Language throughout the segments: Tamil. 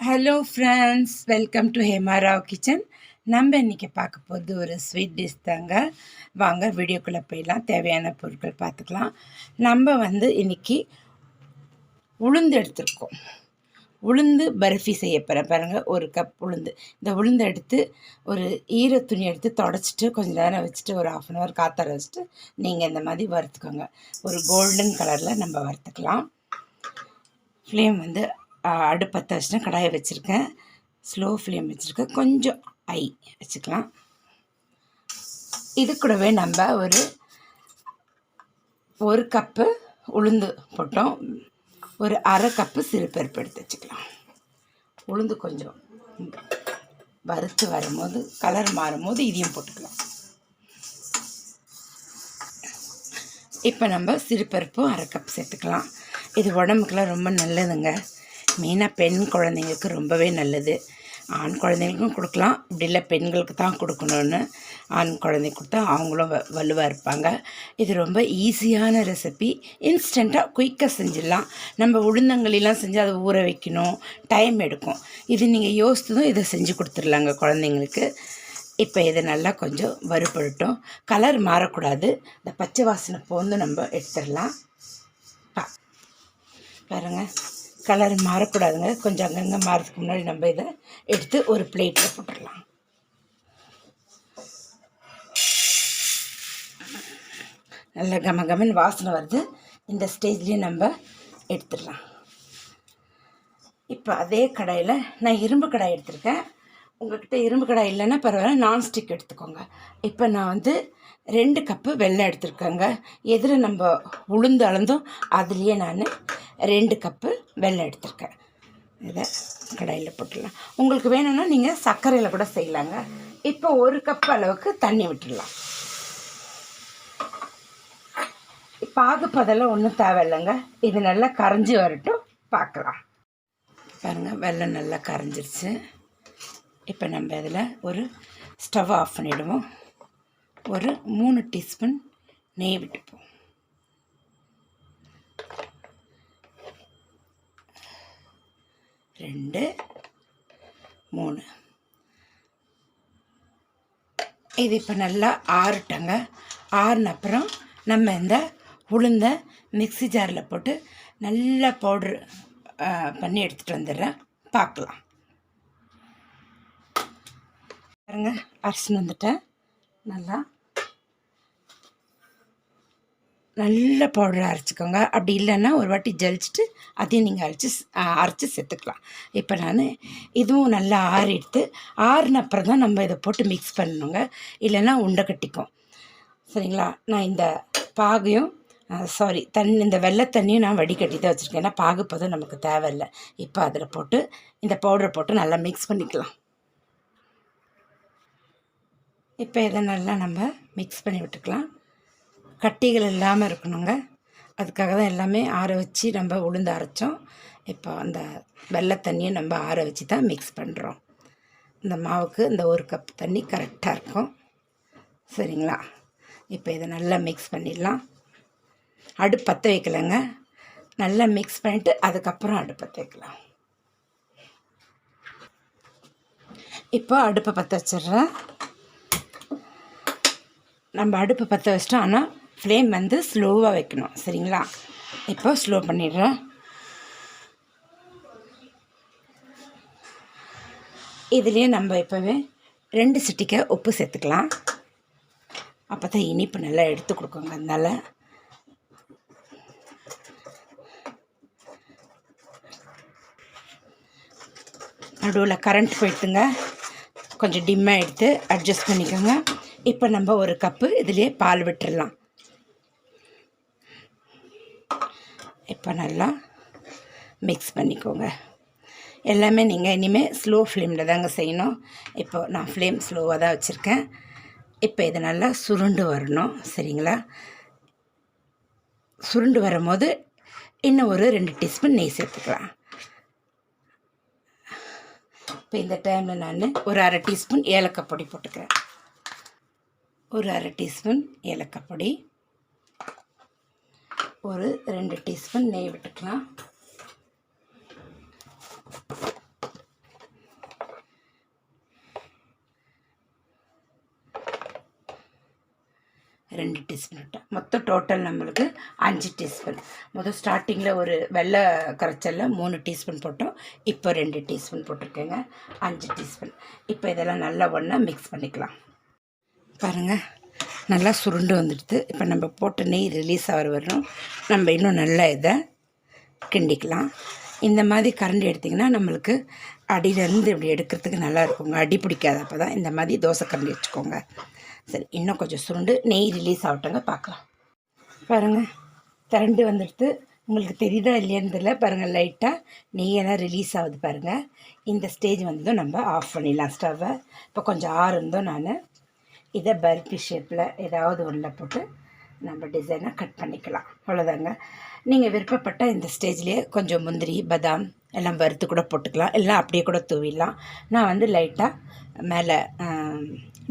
Hello friends welcome to Hemarao kitchen நம்ம இன்றைக்கி பார்க்க போகிறது ஒரு ஸ்வீட் டிஷ் தாங்க. வாங்க வீடியோக்குள்ளே போயிடலாம். தேவையான பொருட்கள் பார்த்துக்கலாம். நம்ம வந்து இன்றைக்கி உளுந்து எடுத்துருக்கோம். உளுந்து பர்ஃபி செய்ய போகிறேன் பாருங்கள் ஒரு கப் உளுந்து. இந்த உளுந்து எடுத்து ஒரு ஈர துணி எடுத்து தொடச்சிட்டு கொஞ்சம் நேரம் வச்சுட்டு ஒரு ஆஃப் அன் ஹவர் காத்தர வச்சுட்டு நீங்கள் இந்த மாதிரி வறுத்துக்கோங்க. ஒரு கோல்டன் கலரில் நம்ம வறுத்துக்கலாம். ஃப்ளேம் வந்து அடுப்பத்தை வச்சுட்டு கடாயை வச்சுருக்கேன். ஸ்லோ ஃப்ளேம் வச்சுருக்கேன். கொஞ்சம் ஐ வச்சுக்கலாம். இது கூடவே நம்ம ஒரு ஒரு கப்பு உளுந்து போட்டோம். ஒரு அரை கப்பு சிறுபருப்பு எடுத்து வச்சுக்கலாம். உளுந்து கொஞ்சம் வறுத்து வரும்போது கலர் மாறும்போது இதையும் போட்டுக்கலாம். இப்போ நம்ம சிறுபருப்பும் அரை கப் சேர்த்துக்கலாம். இது உடம்புக்குலாம் ரொம்ப நல்லதுங்க. மெயினாக பெண் குழந்தைங்களுக்கு ரொம்பவே நல்லது. ஆண் குழந்தைங்களுக்கும் கொடுக்கலாம். இப்படி இல்லை பெண்களுக்கு தான் கொடுக்கணுன்னு ஆண் குழந்தை கொடுத்தா அவங்களும் வ வலுவாக இருப்பாங்க. இது ரொம்ப ஈஸியான ரெசிபி. இன்ஸ்டண்ட்டாக குயிக்காக செஞ்சிடலாம். நம்ம உளுந்தங்களிலாம் செஞ்சு அதை ஊற வைக்கணும். டைம் எடுக்கும். இது நீங்கள் யோசித்ததும் இதை செஞ்சு கொடுத்துடலாங்க குழந்தைங்களுக்கு. இப்போ இதை நல்லா கொஞ்சம் வறுபடட்டும். கலர் மாறக்கூடாது. இந்த பச்சை வாசனை போந்து நம்ம எடுத்துடலாம். பா பாருங்கள் கலர் மாறக்கூடாதுங்க. கொஞ்சம் அங்கங்கே மாறதுக்கு முன்னாடி நம்ம இதை எடுத்து ஒரு பிளேட்டில் போட்டுடலாம். நல்ல கம கமன் வாசனை வருது. இந்த ஸ்டேஜ்லேயும் நம்ம எடுத்துடலாம். இப்போ அதே கடாயில் நான் இரும்பு கடாய் எடுத்திருக்கேன். உங்கள்கிட்ட இரும்பு கடாய் இல்லைன்னா பரவாயில்ல நான்ஸ்டிக் எடுத்துக்கோங்க. இப்போ நான் வந்து ரெண்டு கப்பு வெள்ளம் எடுத்துருக்கேங்க. எதில் நம்ம உளுந்து அளந்தோம். அதுலேயே நான் ரெண்டு கப்பு வெள்ளம் எடுத்திருக்கேன். இதை கடாயில் போட்டுடலாம். உங்களுக்கு வேணும்னா நீங்கள் சர்க்கரையில் கூட செய்யலாங்க. இப்போ ஒரு கப் அளவுக்கு தண்ணி விட்டுடலாம். பாகுப்பதெல்லாம் ஒன்றும் தேவையில்லைங்க. இது நல்லா கரைஞ்சி வரட்டும். பார்க்கலாம் பாருங்கள் வெள்ளம் நல்லா கரைஞ்சிருச்சு. இப்போ நம்ம இதில் ஒரு ஸ்டவ் ஆஃப் பண்ணிவிடுவோம் ஒரு மூணு டீஸ்பூன் நெய் விட்டுப்போம். ரெண்டு மூணு. இது இப்போ நல்லா ஆறுட்டங்க. ஆறுன அப்புறம் நம்ம இந்த உளுந்த மிக்சி ஜாரில் போட்டு நல்லா பவுட்ரு பண்ணி எடுத்துகிட்டு வந்துடுறேன். பார்க்கலாம் பாருங்க அரிசின்னு வந்துட்டேன். நல்லா. நல்ல பவுடரை அரைச்சிக்கோங்க. அப்படி இல்லைன்னா ஒரு வாட்டி ஜலிச்சுட்டு அதையும் நீங்கள் அரைச்சி அரைச்சி சேர்த்துக்கலாம். இப்போ நான் இதுவும் நல்லா ஆறிடுத்து ஆறின அப்புறம் தான் நம்ம இதை போட்டு மிக்ஸ் பண்ணணுங்க. இல்லைன்னா உண்டை கட்டிக்கும். சரிங்களா? நான் இந்த பாகையும் சாரி தண்ணி இந்த வெள்ளை தண்ணியும் நான் வடிகட்டி தான் வச்சுருக்கேன். ஏன்னா பாகு போதும் நமக்கு தேவையில்லை. இப்போ அதில் போட்டு இந்த பவுடரை போட்டு நல்லா மிக்ஸ் பண்ணிக்கலாம். இப்போ இதை நல்லா நம்ம மிக்ஸ் பண்ணி விட்டுக்கலாம். கட்டிகள் இல்லாமல் இருக்கணுங்க. அதுக்காக தான் எல்லாமே ஆற வச்சு நம்ம உளுந்து அரைச்சோம். இப்போ அந்த வெள்ளை தண்ணியை நம்ம ஆற வச்சு தான் மிக்ஸ் பண்ணுறோம் இந்த மாவுக்கு இந்த ஒரு கப் தண்ணி கரெக்டாக இருக்கும். சரிங்களா? இப்போ இதை நல்லா மிக்ஸ் பண்ணிடலாம். அடுப்பற்ற வைக்கலைங்க. நல்லா மிக்ஸ் பண்ணிவிட்டு அதுக்கப்புறம் அடுப்பற்ற வைக்கலாம். இப்போ அடுப்பை பற்ற வச்சிட்றேன். நம்ம அடுப்பை பற்ற வச்சிட்டோம். ஆனால் ஃப்ளேம் வந்து ஸ்லோவாக வைக்கணும். சரிங்களா? இப்போ ஸ்லோ பண்ணிடுறேன். இதுலேயே நம்ம இப்போவே ரெண்டு சிட்டிக்க உப்பு சேர்த்துக்கலாம். அப்போ தான் இனிப்பு நல்லா எடுத்து கொடுக்குங்க அதனால் நடுவில் கரண்ட் போயிட்டுங்க. கொஞ்சம் டிம்மாக எடுத்து அட்ஜஸ்ட் பண்ணிக்கோங்க. இப்போ நம்ம ஒரு கப்பு இதிலே பால் விட்டுடலாம் இப்போ நல்லா மிக்ஸ் பண்ணிக்கோங்க. எல்லாமே நீங்கள் இனிமேல் ஸ்லோ ஃப்ளேமில் தாங்க செய்யணும். இப்போ நான் ஃப்ளேம் ஸ்லோவாக தான் வச்சுருக்கேன். இப்போ இது நல்லா சுருண்டு வரணும். சரிங்களா? சுருண்டு வரும்போது இன்னும் ஒரு ரெண்டு டீஸ்பூன் நெய் சேர்த்துக்கலாம். இப்போ இந்த டைமில் நான் ஒரு அரை டீஸ்பூன் ஏலக்காய் பொடி போட்டுக்கிறேன். ஒரு அரை டீஸ்பூன் ஏலக்காய்ப்பொடி ஒரு ரெண்டு டீஸ்பூன் நெய் விட்டுக்கலாம். ரெண்டு டீஸ்பூன் விட்டேன் மொத்தம் டோட்டல் நம்மளுக்கு அஞ்சு டீஸ்பூன். மொதல் ஸ்டார்டிங்கில் ஒரு வெள்ளை கரைச்சலில் மூணு டீஸ்பூன் போட்டோம். இப்போ ரெண்டு டீஸ்பூன் போட்டிருக்கேங்க. அஞ்சு டீஸ்பூன். இப்போ இதெல்லாம் நல்லா ஒன்றா மிக்ஸ் பண்ணிக்கலாம். பாருங்கள் நல்லா சுருண்டு வந்துடுது. இப்போ நம்ம போட்ட நெய் ரிலீஸ் ஆகிற வரணும் நம்ம இன்னும் நல்லா இதை கிண்டிக்கலாம். இந்த மாதிரி கரண்டி எடுத்திங்கன்னா நம்மளுக்கு அடியிலேருந்து இப்படி எடுக்கிறதுக்கு நல்லா இருக்குங்க. அடி பிடிக்காத. அப்போ தான் இந்த மாதிரி தோசை கரண்டி வச்சுக்கோங்க. சரி இன்னும் கொஞ்சம் சுருண்டு நெய் ரிலீஸ் ஆகட்டோங்க பார்க்கலாம். பாருங்கள் திரண்டு வந்துடுது. உங்களுக்கு தெரியுதா இல்லையான்னு தெரியல. பாருங்கள் லைட்டாக நெய்யெல்லாம் ரிலீஸ் ஆகுது பாருங்கள் இந்த ஸ்டேஜ் வந்ததும் நம்ம ஆஃப் பண்ணிடலாம் ஸ்டவ்வை இப்போ கொஞ்சம் ஆறு இருந்தோம் நான் இதை பர்பி ஷேப்பில் ஏதாவது ஒன்றில் போட்டு நம்ம டிசைனாக கட் பண்ணிக்கலாம். அவ்வளோதாங்க நீங்கள் விருப்பப்பட்ட இந்த ஸ்டேஜ்லேயே கொஞ்சம் முந்திரி பதாம் எல்லாம் வறுத்து கூட போட்டுக்கலாம். எல்லாம் அப்படியே கூட தூவிடலாம். நான் வந்து லைட்டாக மேலே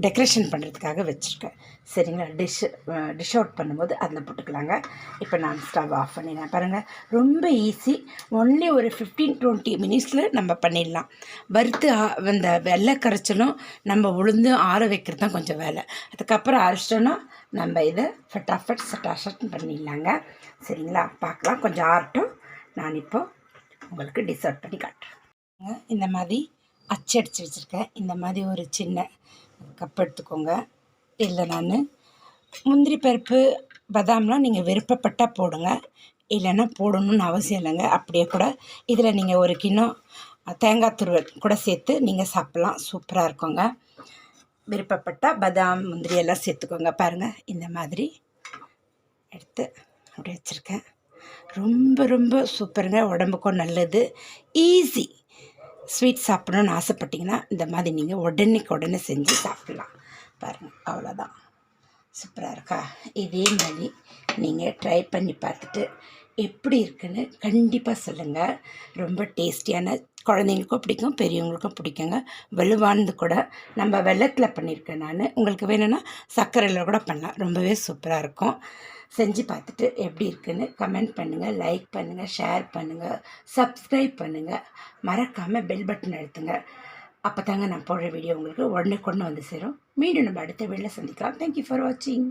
டெக்கரேஷன் பண்ணுறதுக்காக வச்சுருக்கேன். சரிங்களா? டிஷ் டிஷ் அவுட் பண்ணும்போது அதில் போட்டுக்கலாங்க. இப்போ நான் ஸ்டவ் ஆஃப் பண்ணிடுறேன். பாருங்கள் ரொம்ப ஈஸி ஒன்லி ஒரு ஃபிஃப்டீன் டுவெண்ட்டி மினிட்ஸில் நம்ம பண்ணிடலாம். வறுத்து ஆ- அந்த வெள்ளை கரைச்சலும் நம்ம உளுந்து ஆற வைக்கிறது தான் கொஞ்சம் வேலை. அதுக்கப்புறம் அரைச்சிட்டோன்னா நம்ம இதை ஃபட்டாஃபட் சட்டாஷட் பண்ணிடலாங்க. சரிங்களா? பார்க்கலாம். கொஞ்சம் ஆரட்டும் நான் இப்போது உங்களுக்கு டிஸ் பண்ணி காட்டுறேன். இந்த மாதிரி அச்சடிச்சு வச்சுருக்கேன். இந்த மாதிரி ஒரு சின்ன கப் எடுத்துக்கோங்க. இதில் நான் முந்திரி பருப்பு பாதாம்லாம் நீங்கள் விருப்பப்பட்டால் போடுங்க. இல்லைன்னா போடணும்னு அவசியம் இல்லைங்க. அப்படியே கூட இதில் நீங்கள் ஒரு கிண்ணம் தேங்காய் துருவல் கூட சேர்த்து நீங்கள் சாப்பிட்லாம். சூப்பராக இருக்குங்க. விருப்பப்பட்டால் பதாம் முந்திரி எல்லாம் சேர்த்துக்கோங்க. பாருங்கள் இந்த மாதிரி எடுத்து அப்படி வச்சுருக்கேன். ரொம்ப ரொம்ப சூப்பருங்க. உடம்புக்கும் நல்லது. ஈஸி ஸ்வீட் சாப்பிடணுன்னு ஆசைப்பட்டீங்கன்னா இந்த மாதிரி நீங்கள் உடனேக்கு உடனே செஞ்சு சாப்பிட்லாம். பாருங்கள் அவ்வளோதான் சூப்பராக இருக்கா? இதே மாதிரி நீங்கள் ட்ரை பண்ணி பார்த்துட்டு எப்படி இருக்குன்னு கண்டிப்பாக சொல்லுங்கள் ரொம்ப டேஸ்டியான குழந்தைங்களுக்கும் பிடிக்கும் பெரியவங்களுக்கும் பிடிக்குங்க. வலுவானது கூட. நம்ம வெள்ளத்தில் பண்ணியிருக்கேன் நான். உங்களுக்கு வேணும்னா சர்க்கரையில் கூட பண்ணலாம். ரொம்பவே சூப்பராக இருக்கும். செஞ்சு பார்த்துட்டு எப்படி இருக்குன்னு கமெண்ட் பண்ணுங்கள் லைக் பண்ணுங்கள் ஷேர் பண்ணுங்கள் சப்ஸ்கிரைப் பண்ணுங்கள் மறக்காமல் பெல் பட்டன் அழுத்துங்க. அப்போ தாங்க நான் போடுற வீடியோ உங்களுக்கு உடனே கொண்டு வந்து சேரும். மீண்டும் நம்ம அடுத்த வீடியோவில் சந்திக்கலாம். தேங்க்யூ ஃபார் வாட்சிங்